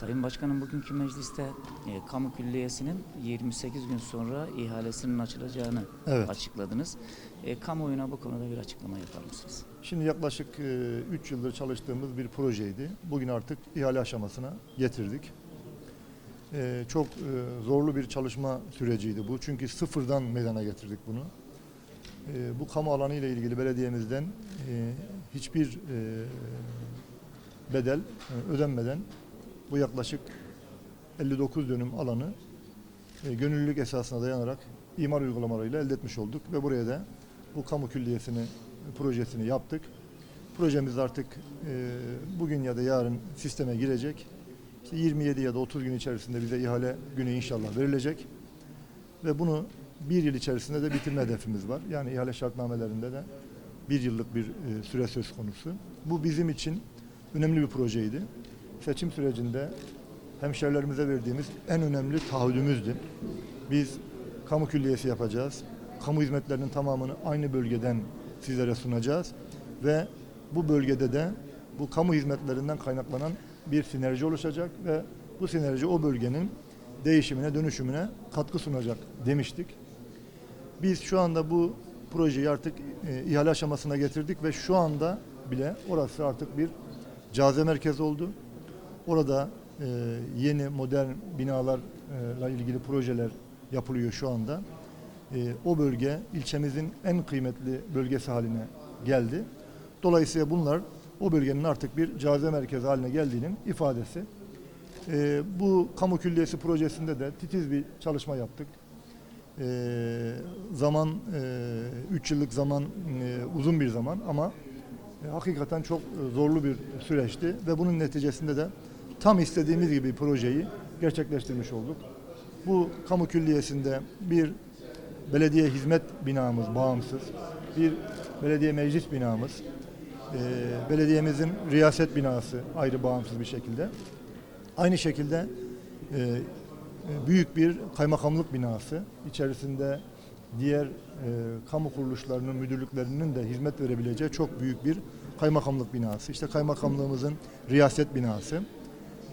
Sayın Başkanım bugünkü mecliste e, kamu külliyesinin 28 gün sonra ihalesinin açılacağını Evet. açıkladınız. E, kamuoyuna bu konuda bir açıklama yapar mısınız? Şimdi yaklaşık 3 yıldır çalıştığımız bir projeydi. Bugün artık ihale aşamasına getirdik. E, Çok e, zorlu bir çalışma süreciydi bu. Çünkü sıfırdan meydana getirdik bunu. E, Bu kamu alanı ile ilgili belediyemizden e, hiçbir e, bedel e, ödenmeden bu yaklaşık 59 dönüm alanı e, gönüllülük esasına dayanarak imar uygulamalarıyla elde etmiş olduk ve buraya da bu kamu külliyesini projesini yaptık. Projemiz artık e, bugün ya da yarın sisteme girecek. İşte 27 ya da 30 gün içerisinde bize ihale günü inşallah verilecek. Ve bunu bir yıl içerisinde de bitirme hedefimiz var. Yani ihale şartnamelerinde de bir yıllık bir e, süre söz konusu. Bu bizim için önemli bir projeydi. Seçim sürecinde hemşerilerimize verdiğimiz en önemli taahhüdümüzdü. Biz kamu külliyesi yapacağız. Kamu hizmetlerinin tamamını aynı bölgeden sizlere sunacağız ve bu bölgede de bu kamu hizmetlerinden kaynaklanan bir sinerji oluşacak ve bu sinerji o bölgenin değişimine, dönüşümüne katkı sunacak demiştik. Biz şu anda bu projeyi artık e, ihale aşamasına getirdik ve şu anda bile orası artık bir cazibe merkezi oldu. Orada e, yeni modern binalarla ilgili projeler yapılıyor şu anda. E, o bölge ilçemizin en kıymetli bölgesi haline geldi. Dolayısıyla bunlar o bölgenin artık bir cazibe merkezi haline geldiğinin ifadesi. E, bu kamu külliyesi projesinde de titiz bir çalışma yaptık. E, zaman 3 yıllık zaman e, uzun bir zaman ama e, hakikaten çok e, zorlu bir süreçti ve bunun neticesinde de tam istediğimiz gibi projeyi gerçekleştirmiş olduk. Bu kamu külliyesinde bir belediye hizmet binamız bağımsız, bir belediye meclis binamız, e, belediyemizin riyaset binası ayrı bağımsız bir şekilde. Aynı şekilde e, büyük bir kaymakamlık binası içerisinde diğer e, kamu kuruluşlarının müdürlüklerinin de hizmet verebileceği çok büyük bir kaymakamlık binası. İşte kaymakamlığımızın riyaset binası.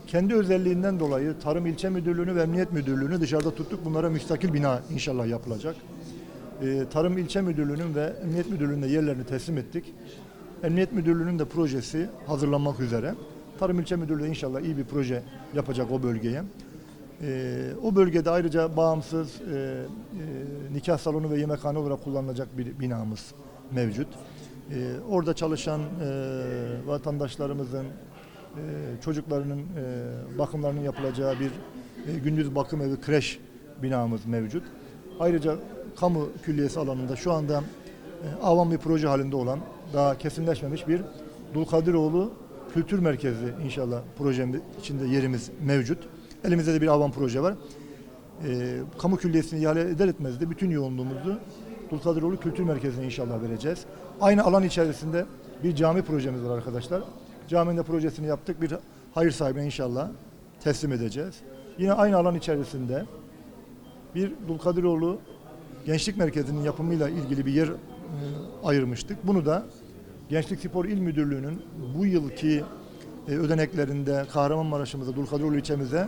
Kendi özelliğinden dolayı Tarım İlçe Müdürlüğü'nü ve Emniyet Müdürlüğü'nü dışarıda tuttuk. Bunlara müstakil bina inşallah yapılacak. E, Tarım İlçe Müdürlüğü'nün ve Emniyet Müdürlüğü'nün de yerlerini teslim ettik. Emniyet Müdürlüğü'nün de projesi hazırlanmak üzere. Tarım İlçe Müdürlüğü inşallah iyi bir proje yapacak o bölgeye. Ee, o bölgede ayrıca bağımsız e, e, nikah salonu ve yemekhane olarak kullanılacak bir binamız mevcut. Ee, orada çalışan e, vatandaşlarımızın çocuklarının e, bakımlarının yapılacağı bir e, gündüz bakım evi kreş binamız mevcut. Ayrıca kamu külliyesi alanında şu anda e, avam bir proje halinde olan daha kesinleşmemiş bir Dulkadiroğlu Kültür Merkezi inşallah projemiz içinde yerimiz mevcut. Elimizde de bir avam proje var. E, kamu külliyesini ihale eder etmez de bütün yoğunluğumuzu Dulkadiroğlu Kültür Merkezi'ne inşallah vereceğiz. Aynı alan içerisinde bir cami projemiz var arkadaşlar. Caminin projesini yaptık. Bir hayır sahibine inşallah teslim edeceğiz. Yine aynı alan içerisinde bir Dulkadiroğlu Gençlik Merkezi'nin yapımıyla ilgili bir yer e, ayırmıştık. Bunu da Gençlik Spor İl Müdürlüğü'nün bu yılki e, ödeneklerinde Kahramanmaraş'ımıza, Dulkadiroğlu ilçemize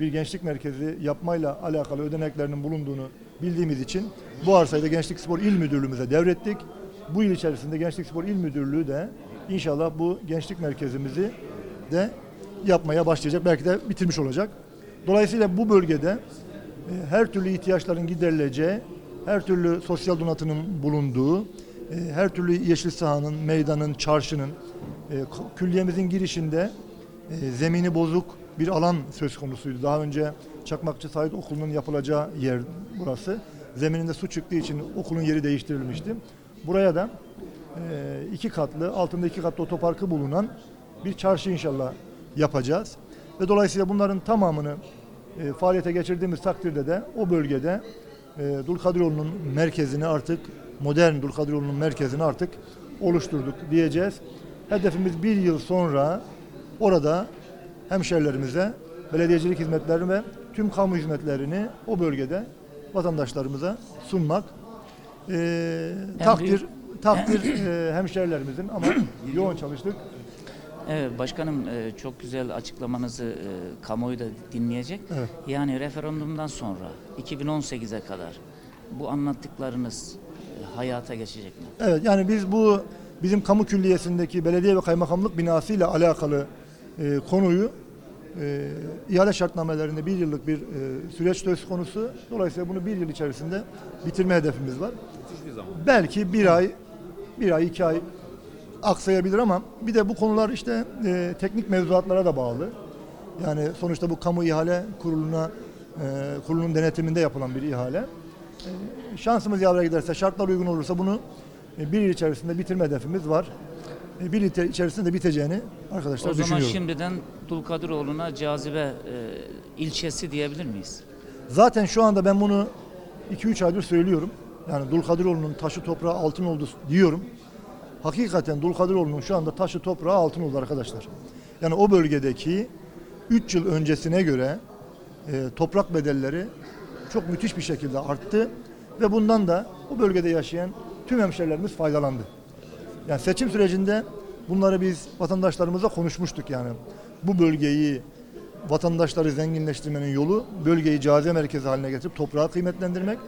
bir gençlik merkezi yapmayla alakalı ödeneklerinin bulunduğunu bildiğimiz için bu arsayı da Gençlik Spor İl Müdürlüğümüze devrettik. Bu yıl içerisinde Gençlik Spor İl Müdürlüğü de inşallah bu gençlik merkezimizi de yapmaya başlayacak. Belki de bitirmiş olacak. Dolayısıyla bu bölgede e, her türlü ihtiyaçların giderileceği, her türlü sosyal donatının bulunduğu, e, her türlü yeşil sahanın, meydanın, çarşının, e, külliyemizin girişinde zemini bozuk bir alan söz konusuydu. Daha önce Çakmakçı Said Okulu'nun yapılacağı yer burası. Zemininde su çıktığı için okulun yeri değiştirilmişti. Buraya da iki katlı, altında iki katlı otoparkı bulunan bir çarşı inşallah yapacağız. Ve dolayısıyla bunların tamamını e, faaliyete geçirdiğimiz takdirde de o bölgede e, Dulkadiroğlu'nun merkezini artık modern Dulkadiroğlu'nun merkezini artık oluşturduk diyeceğiz. Hedefimiz bir yıl sonra orada hemşerilerimize belediyecilik hizmetlerini ve tüm kamu hizmetlerini o bölgede vatandaşlarımıza sunmak. E, takdir takdir e, hemşerilerimizin ama yoğun çalıştık. Evet başkanım e, çok güzel açıklamanızı e, kamuoyu da dinleyecek. Evet. Yani referandumdan sonra 2018'e kadar bu anlattıklarınız e, hayata geçecek mi? Evet yani biz bu bizim kamu külliyesindeki belediye ve kaymakamlık binasıyla alakalı e, konuyu e, ihale şartnamelerinde bir yıllık bir e, süreç söz konusu. Dolayısıyla bunu bir yıl içerisinde bitirme hedefimiz var. Belki bir ay, bir ay, iki ay aksayabilir ama bir de bu konular işte e, teknik mevzuatlara da bağlı. Yani sonuçta bu kamu ihale kuruluna e, kurulunun denetiminde yapılan bir ihale. E, şansımız yaver giderse, şartlar uygun olursa bunu e, bir yıl içerisinde bitirme hedefimiz var. E, bir yıl içerisinde de biteceğini arkadaşlar o zaman düşünüyorum. şimdiden Dulkadiroğlu'na cazibe e, ilçesi diyebilir miyiz? Zaten şu anda ben bunu 2-3 aydır söylüyorum. Yani Dulkadiroğlu'nun taşı toprağı altın oldu diyorum. Hakikaten Dulkadiroğlu'nun şu anda taşı toprağı altın oldu arkadaşlar. Yani o bölgedeki 3 yıl öncesine göre e, toprak bedelleri çok müthiş bir şekilde arttı ve bundan da o bölgede yaşayan tüm hemşerilerimiz faydalandı. Yani seçim sürecinde bunları biz vatandaşlarımızla konuşmuştuk yani. Bu bölgeyi vatandaşları zenginleştirmenin yolu bölgeyi cazibe merkezi haline getirip toprağı kıymetlendirmek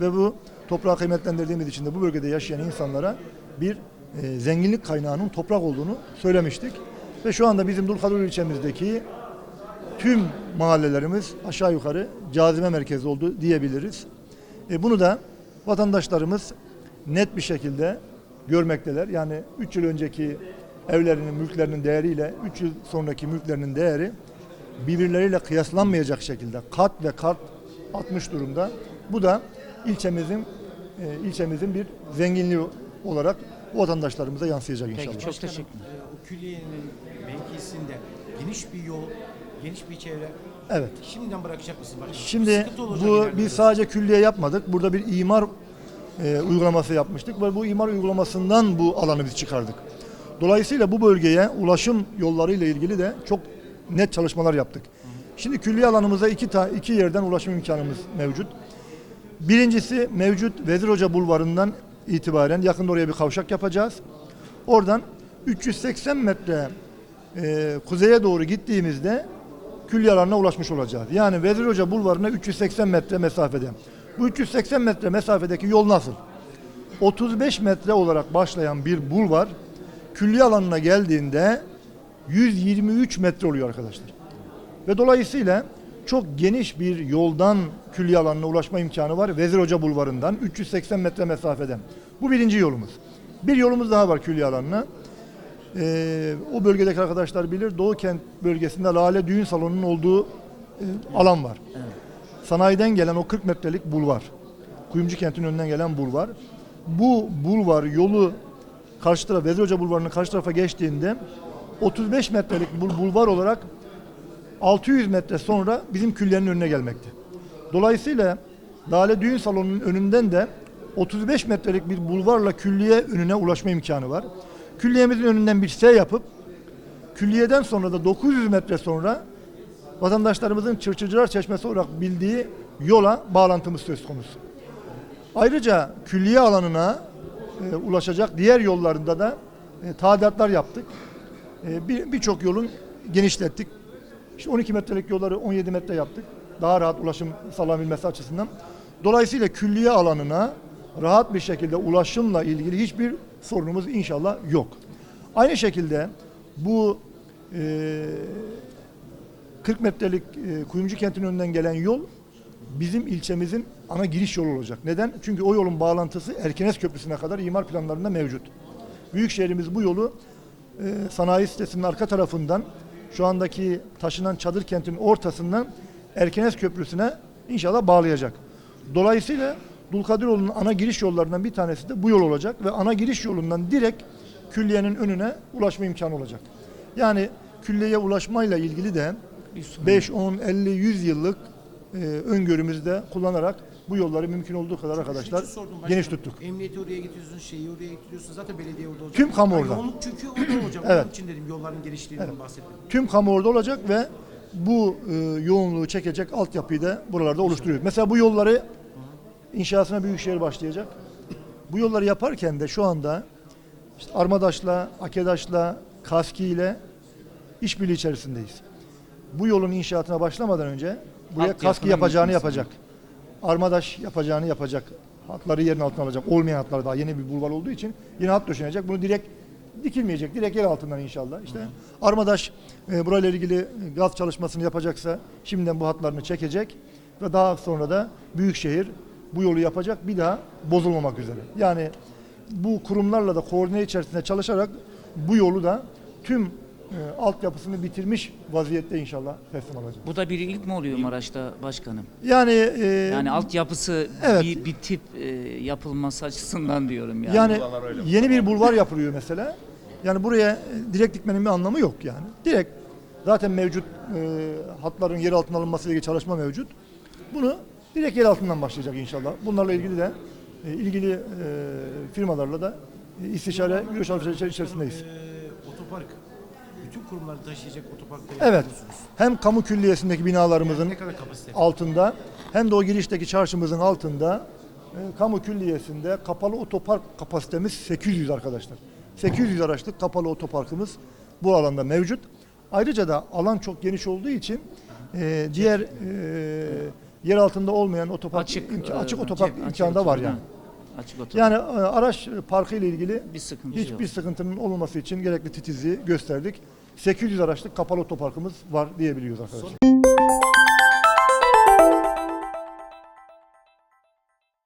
ve bu toprağı kıymetlendirdiğimiz için de bu bölgede yaşayan insanlara bir e, zenginlik kaynağının toprak olduğunu söylemiştik. Ve şu anda bizim Dulkadir ilçemizdeki tüm mahallelerimiz aşağı yukarı cazibe merkezi oldu diyebiliriz. E, bunu da vatandaşlarımız net bir şekilde görmekteler. Yani 3 yıl önceki evlerinin, mülklerinin değeriyle 3 yıl sonraki mülklerinin değeri birbirleriyle kıyaslanmayacak şekilde kat ve kat atmış durumda. Bu da ilçemizin e, ilçemizin bir zenginliği olarak vatandaşlarımıza yansıyacak inşallah. Peki çok teşekkürler. e, O külliyenin mevkisinde geniş bir yol, geniş bir çevre. Evet. Şimdiden bırakacak mısın? Başkanım? Şimdi bu biz sadece külliye yapmadık. Burada bir imar e, uygulaması yapmıştık ve bu imar uygulamasından bu alanı biz çıkardık. Dolayısıyla bu bölgeye ulaşım yolları ile ilgili de çok net çalışmalar yaptık. Şimdi külliye alanımıza iki, ta, iki yerden ulaşım imkanımız mevcut. Birincisi mevcut Vezir Hoca Bulvarı'ndan itibaren yakında oraya bir kavşak yapacağız. Oradan 380 metre e, kuzeye doğru gittiğimizde külliye alanına ulaşmış olacağız. Yani Vezir Hoca Bulvarı'na 380 metre mesafede. Bu 380 metre mesafedeki yol nasıl? 35 metre olarak başlayan bir bulvar külliye alanına geldiğinde 123 metre oluyor arkadaşlar. Ve dolayısıyla çok geniş bir yoldan külliye alanına ulaşma imkanı var. Vezir Hoca Bulvarı'ndan 380 metre mesafeden. Bu birinci yolumuz. Bir yolumuz daha var külliye alanına. Ee, o bölgedeki arkadaşlar bilir. Doğu Kent bölgesinde Lale Düğün Salonu'nun olduğu e, alan var. Sanayiden gelen o 40 metrelik bulvar. Kuyumcu kentin önünden gelen bulvar. Bu bulvar yolu karşı tarafa Vezir Hoca Bulvarı'nın karşı tarafa geçtiğinde 35 metrelik bul- bulvar olarak 600 metre sonra bizim külliyenin önüne gelmekte. Dolayısıyla Lale Düğün Salonu'nun önünden de 35 metrelik bir bulvarla külliye önüne ulaşma imkanı var. Külliyemizin önünden bir S yapıp külliyeden sonra da 900 metre sonra vatandaşlarımızın Çırçıcılar Çeşmesi olarak bildiği yola bağlantımız söz konusu. Ayrıca külliye alanına e, ulaşacak diğer yollarında da e, tadilatlar yaptık. E, bir- Birçok yolun genişlettik. İşte 12 metrelik yolları 17 metre yaptık. Daha rahat ulaşım sağlanabilmesi açısından. Dolayısıyla külliye alanına rahat bir şekilde ulaşımla ilgili hiçbir sorunumuz inşallah yok. Aynı şekilde bu e, 40 metrelik e, Kuyumcu kentinin önünden gelen yol bizim ilçemizin ana giriş yolu olacak. Neden? Çünkü o yolun bağlantısı Erkenes Köprüsü'ne kadar imar planlarında mevcut. Büyükşehirimiz bu yolu e, sanayi sitesinin arka tarafından şu andaki taşınan çadır kentin ortasından Erkenes Köprüsü'ne inşallah bağlayacak. Dolayısıyla Dulkadiroğlu'nun ana giriş yollarından bir tanesi de bu yol olacak ve ana giriş yolundan direkt külliyenin önüne ulaşma imkanı olacak. Yani külliyeye ulaşmayla ilgili de Bir sorun 5, 10, 50, 100 yıllık e, öngörümüzde kullanarak bu yolları mümkün olduğu kadar arkadaşlar başkanım. geniş tuttuk. Emniyeti oraya getiriyorsun, şeyi oraya getiriyorsun. Zaten belediye orada olacak. Tüm kamu orada. Yoğunluk çünkü orada olacak. Evet. Onun için dedim yolların genişliğinden bahsettim. Tüm kamu orada olacak ve bu e, yoğunluğu çekecek altyapıyı da buralarda oluşturuyoruz. Mesela bu yolları inşasına Büyükşehir başlayacak. Bu yolları yaparken de şu anda işte Armadaş'la, Akedaş'la, Kaski ile işbirliği içerisindeyiz. Bu yolun inşaatına başlamadan önce buraya Altyapının kaski yapacağını yapacak. Armadaş yapacağını yapacak. Hatları yerin altına alacak. Olmayan hatlar daha yeni bir bulvar olduğu için yine hat döşenecek. Bunu direkt dikilmeyecek. Direkt yer altından inşallah. İşte Armadaş e, burayla ilgili gaz çalışmasını yapacaksa şimdiden bu hatlarını çekecek ve daha sonra da Büyükşehir bu yolu yapacak bir daha bozulmamak üzere. Yani bu kurumlarla da koordine içerisinde çalışarak bu yolu da tüm e, altyapısını bitirmiş vaziyette inşallah teslim alacak. Bu da bir ilk mi oluyor Maraş'ta başkanım? Yani e, Yani altyapısı evet. bir bitip e, yapılması açısından diyorum yani. Yani yeni bir bulvar yapılıyor mesela. Yani buraya e, direkt dikmenin bir anlamı yok yani. Direkt zaten mevcut e, hatların yer altına alınması ile ilgili çalışma mevcut. Bunu direkt yer altından başlayacak inşallah. Bunlarla ilgili de e, ilgili e, firmalarla da e, istişare görüş alışverişleri içerisindeyiz. Ee, otopark. Bütün kurumları taşıyacak otoparkları Evet. Hem kamu külliyesindeki binalarımızın Ne kadar kapasite? altında hem de o girişteki çarşımızın altında e, kamu külliyesinde kapalı otopark kapasitemiz 800 arkadaşlar. 800 araçlık kapalı otoparkımız bu alanda mevcut. Ayrıca da alan çok geniş olduğu için e, diğer e, yer altında olmayan otopark açık imka- e, açık otopark açık imkanı da var otopark, yani. ha. Açık otopark. Yani e, araç parkı ile ilgili bir sıkıntı hiçbir yok. sıkıntının olmaması için gerekli titizliği gösterdik. 800 araçlık kapalı otoparkımız var diyebiliyoruz arkadaşlar.